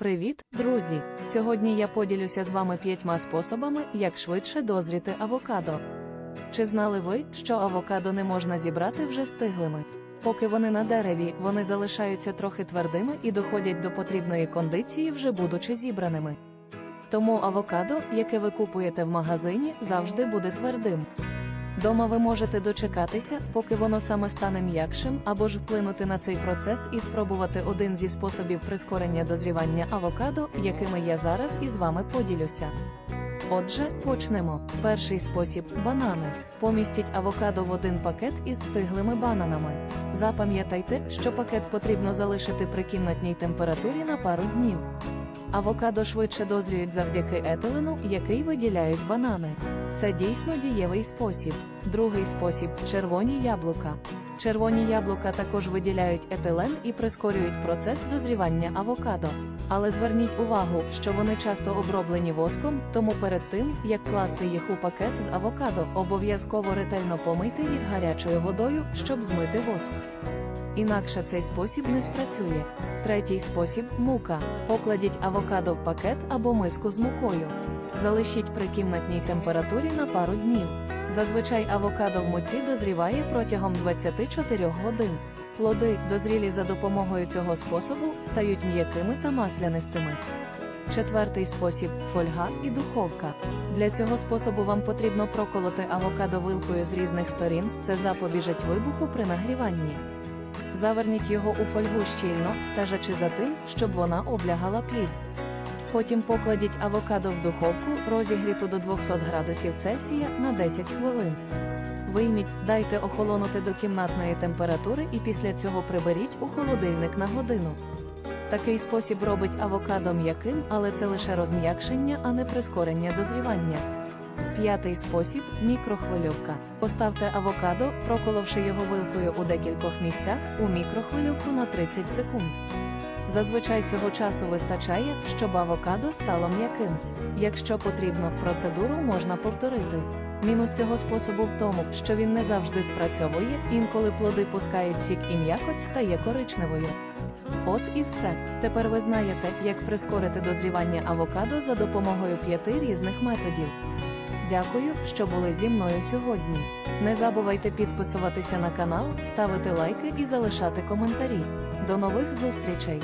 Привіт, друзі! Сьогодні я поділюся з вами п'ятьма способами, як швидше дозріти авокадо. Чи знали ви, що авокадо не можна зібрати вже стиглими? Поки вони на дереві, вони залишаються трохи твердими і доходять до потрібної кондиції, вже будучи зібраними. Тому авокадо, яке ви купуєте в магазині, завжди буде твердим. Дома ви можете дочекатися, поки воно саме стане м'якшим, або ж вплинути на цей процес і спробувати один зі способів прискорення дозрівання авокадо, якими я зараз із вами поділюся. Отже, почнемо. Перший спосіб банани. Помістіть авокадо в один пакет із стиглими бананами. Запам'ятайте, що пакет потрібно залишити при кімнатній температурі на пару днів. Авокадо швидше дозрюють завдяки етилену, який виділяють банани. Це дійсно дієвий спосіб. Другий спосіб червоні яблука. Червоні яблука також виділяють етилен і прискорюють процес дозрівання авокадо. Але зверніть увагу, що вони часто оброблені воском, тому перед тим, як класти їх у пакет з авокадо, обов'язково ретельно помийте їх гарячою водою, щоб змити воск. Інакше цей спосіб не спрацює. Третій спосіб мука. Покладіть авокадо в пакет або миску з мукою. Залишіть при кімнатній температурі на пару днів. Зазвичай авокадо в муці дозріває протягом 24 годин. Плоди, дозрілі за допомогою цього способу, стають м'якими та маслянистими. Четвертий спосіб фольга і духовка. Для цього способу вам потрібно проколоти авокадо вилкою з різних сторін, це запобіжить вибуху при нагріванні. Заверніть його у фольгу щільно, стежачи за тим, щоб вона облягала плід. Потім покладіть авокадо в духовку, розігріту до 200 градусів Цельсія на 10 хвилин. Вийміть, дайте охолонути до кімнатної температури і після цього приберіть у холодильник на годину. Такий спосіб робить авокадо м'яким, але це лише розм'якшення, а не прискорення дозрівання. П'ятий спосіб мікрохвильовка. Поставте авокадо, проколовши його вилкою у декількох місцях, у мікрохвильовку на 30 секунд. Зазвичай цього часу вистачає, щоб авокадо стало м'яким. Якщо потрібно, процедуру можна повторити. Мінус цього способу в тому, що він не завжди спрацьовує, інколи плоди пускають сік і м'якоть стає коричневою. От і все. Тепер ви знаєте, як прискорити дозрівання авокадо за допомогою п'яти різних методів. Дякую, що були зі мною сьогодні. Не забувайте підписуватися на канал, ставити лайки і залишати коментарі. До нових зустрічей!